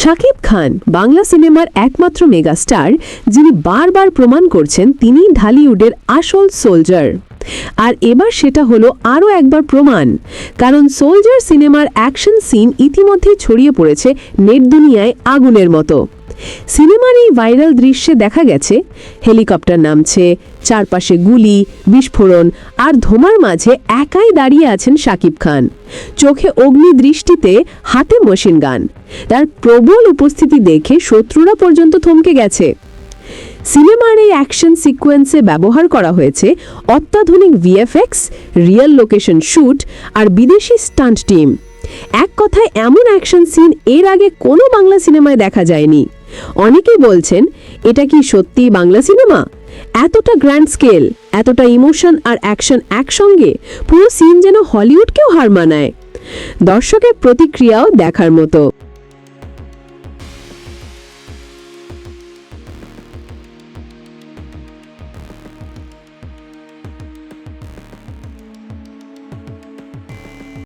শাকিব খান, বাংলা সিনেমার একমাত্র মেগাস্টার, যিনি বারবার প্রমাণ করছেন তিনি ঢালিউডের আসল সোলজার। আর এবার সেটা হলো আরও একবার প্রমাণ, কারণ সোলজার সিনেমার অ্যাকশন সিন ইতিমধ্যেই ছড়িয়ে পড়েছে নেট দুনিয়ায় আগুনের মতো। সিনেমার এই ভাইরাল দৃশ্যে দেখা গেছে, হেলিকপ্টার নামছে, চারপাশে গুলি, বিস্ফোরণ আর ধোমার মাঝে একাই দাঁড়িয়ে আছেন শাকিব খান। চোখে অগ্নি দৃষ্টিতে হাতে মেশিন গান। তার প্রবল উপস্থিতি দেখে শত্রুরা পর্যন্ত থমকে গেছে। সিনেমার এই অ্যাকশন সিকোয়েন্সে ব্যবহার করা হয়েছে অত্যাধুনিক ভিএফএক্স, রিয়েল লোকেশন শ্যুট আর বিদেশি স্টান্ট টিম। এক কথায়, এমন অ্যাকশন সিন এর আগে কোনো বাংলা সিনেমায় দেখা যায়নি। অনেকেই বলছেন, এটা কি সত্যি বাংলা সিনেমা? এতটা গ্র্যান্ড স্কেল এতটা ইমোশন আর অ্যাকশন একসঙ্গে পুরো সিন যেন হলিউডকেও হার মানায়। দর্শকের প্রতিক্রিয়াও দেখার মতো।